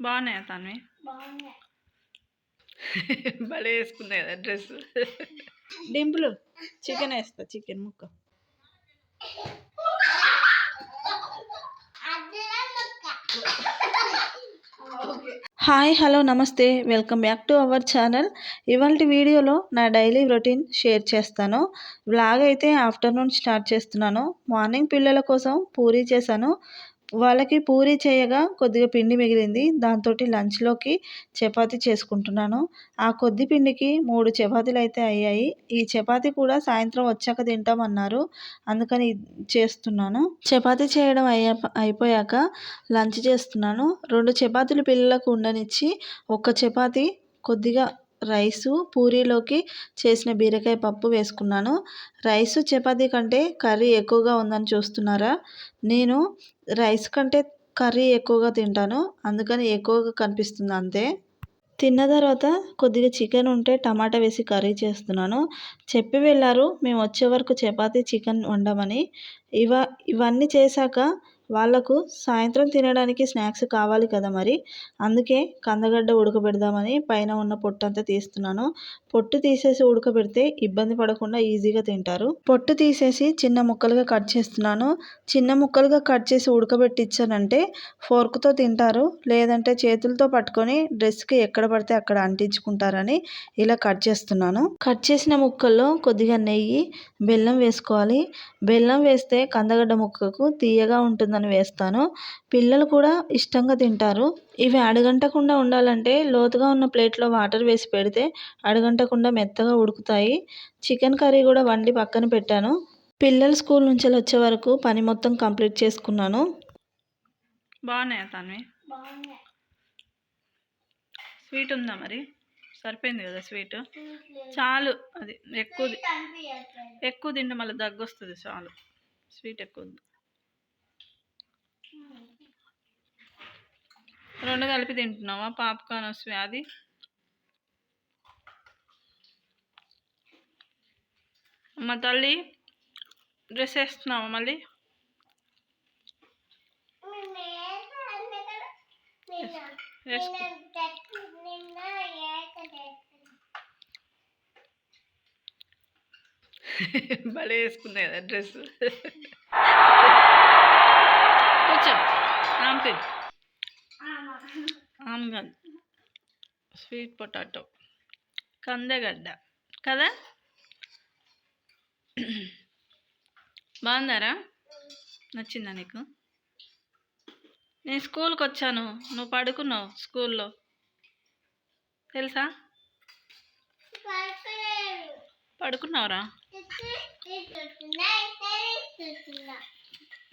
బాగున్నాయా తన్వి? భలే వేసుకుంది కదా డ్రెస్ డింపులు చికెన్ వేస్తా చికెన్ ముక్క. హాయ్ హలో నమస్తే. Welcome back to our channel. ఇవాళ వీడియోలో నా డైలీ రొటీన్ షేర్ చేస్తాను. బ్లాగ్ అయితే ఆఫ్టర్నూన్ స్టార్ట్ చేస్తున్నాను. మార్నింగ్ పిల్లల కోసం పూరీ చేశాను. వాళ్ళకి పూరి చేయగా కొద్దిగా పిండి మిగిలింది. దాంతో లంచ్లోకి చపాతి చేసుకుంటున్నాను. ఆ కొద్ది పిండికి మూడు చపాతీలు అయితే అయ్యాయి. ఈ చపాతీ కూడా సాయంత్రం వచ్చాక తింటామన్నారు. అందుకని చేస్తున్నాను. చపాతీ చేయడం అయ్యా అయిపోయాక లంచ్ చేస్తున్నాను. రెండు చపాతీలు పిల్లలకు ఉండనిచ్చి ఒక్క చపాతి కొద్దిగా రైసు పూరీలోకి చేసిన బీరకాయ పప్పు వేసుకున్నాను. రైసు చపాతీ కంటే కర్రీ ఎక్కువగా ఉందని చూస్తున్నారా? నేను రైస్ కంటే కర్రీ ఎక్కువగా తింటాను. అందుకని ఎక్కువగా కనిపిస్తుంది అంతే. తిన్న తర్వాత కొద్దిగా చికెన్ ఉంటే టమాటా వేసి కర్రీ చేస్తున్నాను. చెప్పి వెళ్ళారు మేము వచ్చే వరకు చపాతీ చికెన్ వండమని. ఇవ ఇవన్నీ చేశాక వాళ్ళకు సాయంత్రం తినడానికి స్నాక్స్ కావాలి కదా మరి. అందుకే కందగడ్డ ఉడకబెడదామని పైన ఉన్న పొట్టు అంతా తీస్తున్నాను. పొట్టు తీసేసి ఉడకబెడితే ఇబ్బంది పడకుండా ఈజీగా తింటారు. పొట్టు తీసేసి చిన్న ముక్కలుగా కట్ చేస్తున్నాను. చిన్న ముక్కలుగా కట్ చేసి ఉడకబెట్టించానంటే ఫోర్క్తో తింటారు. లేదంటే చేతులతో పట్టుకొని డ్రెస్కి ఎక్కడ పడితే అక్కడ అంటించుకుంటారని ఇలా కట్ చేస్తున్నాను. కట్ చేసిన ముక్కల్లో కొద్దిగా నెయ్యి బెల్లం వేసుకోవాలి. బెల్లం వేస్తే కందగడ్డ ముక్కకు తీయగా ఉంటుందని వేస్తాను. పిల్లలు కూడా ఇష్టంగా తింటారు. ఇవి అడగంటకుండా ఉండాలంటే లోతుగా ఉన్న ప్లేట్లో వాటర్ వేసి పెడితే అడగంటకుండా మెత్తగా ఉడుకుతాయి. చికెన్ కర్రీ కూడా వండి పక్కన పెట్టాను. పిల్లలు స్కూల్ నుంచి వచ్చే వరకు పని మొత్తం కంప్లీట్ చేసుకున్నాను. బాగున్నాయా తన్వి? స్వీట్ ఉందా మరి? సరిపోయింది కదా స్వీట్? చాలు. అది ఎక్కువ ఎక్కువ తింటే మళ్ళీ దగ్గు వస్తుంది చాలు. స్వీట్ ఎక్కువ రెండు కలిపి తింటున్నావా? పాప్కార్న్ వస్తుంది అది? అమ్మ తల్లి డ్రెస్ వేస్తున్నావా మళ్ళీ? భలే వేసుకుంది కదా డ్రెస్ కూర్చో. ఆమె ఆమె కాదు స్వీట్ పొటాటో కందగడ్డ. కదా? బాగుందారా? నచ్చిందా నీకు? నేను స్కూల్కి వచ్చాను. నువ్వు పడుకున్నావు స్కూల్లో. తెలుసా? పడుకున్నావురా?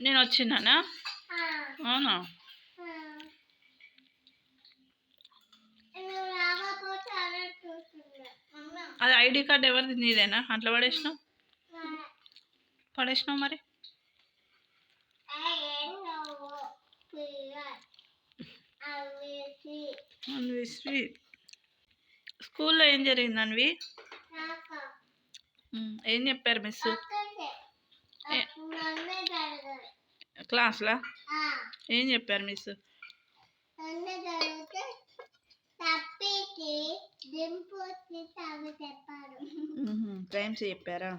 నేను వచ్చినానా? అవునా ఆ. నువ్వు రాకపోతే అలా చూస్తున్నా అమ్మ అది ఐడి కార్డ్ ఎవరిది? నీదేనా? అట్లా పడేసినావు? పడేసినావు మరి? ఏం అన్వి స్కూల్లో ఏం జరిగింది అన్వి? ఏం చెప్పారు మిస్? క్లాస్లా? ఏం చెప్పారు మిస్? నన్నే టైమ్స్ చెప్పారా?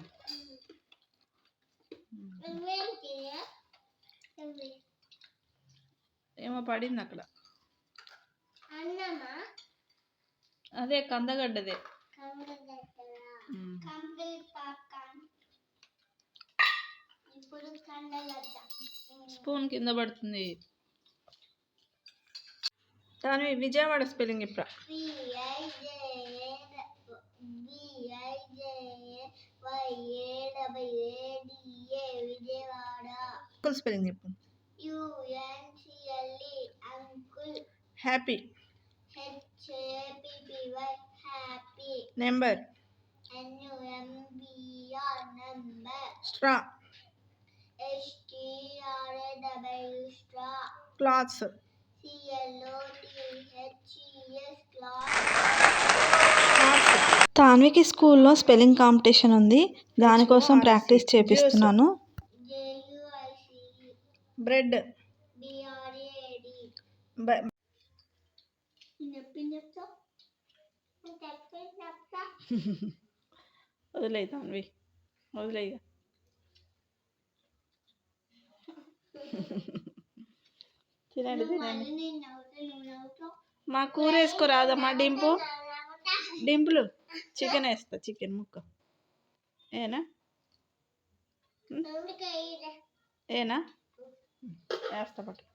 ఏమో పడింది అక్కడ. అదే కందగడ్డదే. స్పూన్ కింద పడుతుంది. దాని విజయవాడ స్పెల్లింగ్ ఇప్పుడు అంకుల్ స్పెల్లింగ్ చెప్పు. హ్యాపీ. నెంబర్. స్ట్రా. క్లాత్స్. తాన్వికి స్కూల్లో స్పెల్లింగ్ కాంపిటీషన్ ఉంది. దానికోసం ప్రాక్టీస్ చేపిస్తున్నాను. బ్రెడ్ వదిలేద్దాం అవి వదిలేయ. తినండి తినండి. మా కూర వేసుకోరాదమ్మా డింపు. డింపులు. చికెన్ వేస్తా చికెన్ ముక్క ఏనా ఏనా వేస్తా పట్టు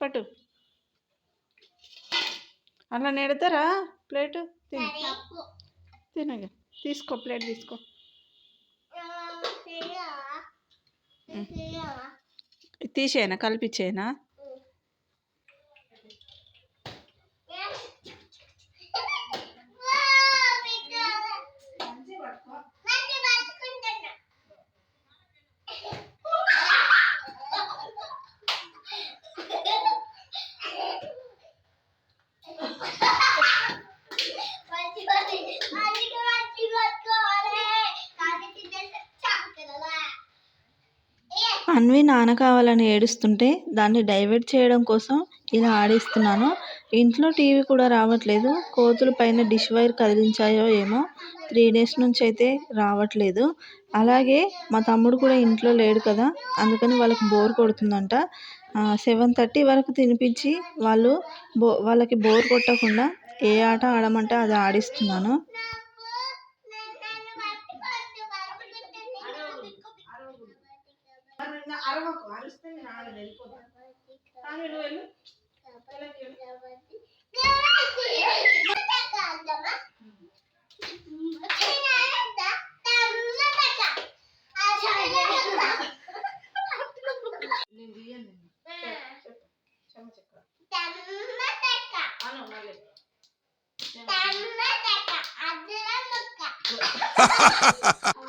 పట్టు అలా నెడతారా ప్లేటు? తిను. తినగా. తీసుకో ప్లేట్ తీసుకో. తెలియవా తెలియవా అన్వి నాన్న కావాలని ఏడుస్తుంటే దాన్ని డైవర్ట్ చేయడం కోసం ఇలా ఆడిస్తున్నాను. ఇంట్లో టీవీ కూడా రావట్లేదు. కోతులు పైన డిష్ వైర్ కదిలించాయో ఏమో త్రీ డేస్ నుంచి అయితే రావట్లేదు. అలాగే మా తమ్ముడు కూడా ఇంట్లో లేడు కదా అందుకని వాళ్ళకి బోర్ కొడుతుందంట. సెవెన్ థర్టీ వరకు తినిపించి వాళ్ళు బో వాళ్ళకి బోర్ కొట్టకుండా ఏ ఆట ఆడమంటే అది ఆడిస్తున్నాను. అరవకు అరిస్తే నేను ఆడను వెళ్ళిపోతాను కానీ నువ్వు వెళ్ళు. నేను తీయను నిన్ను. చెప్పు,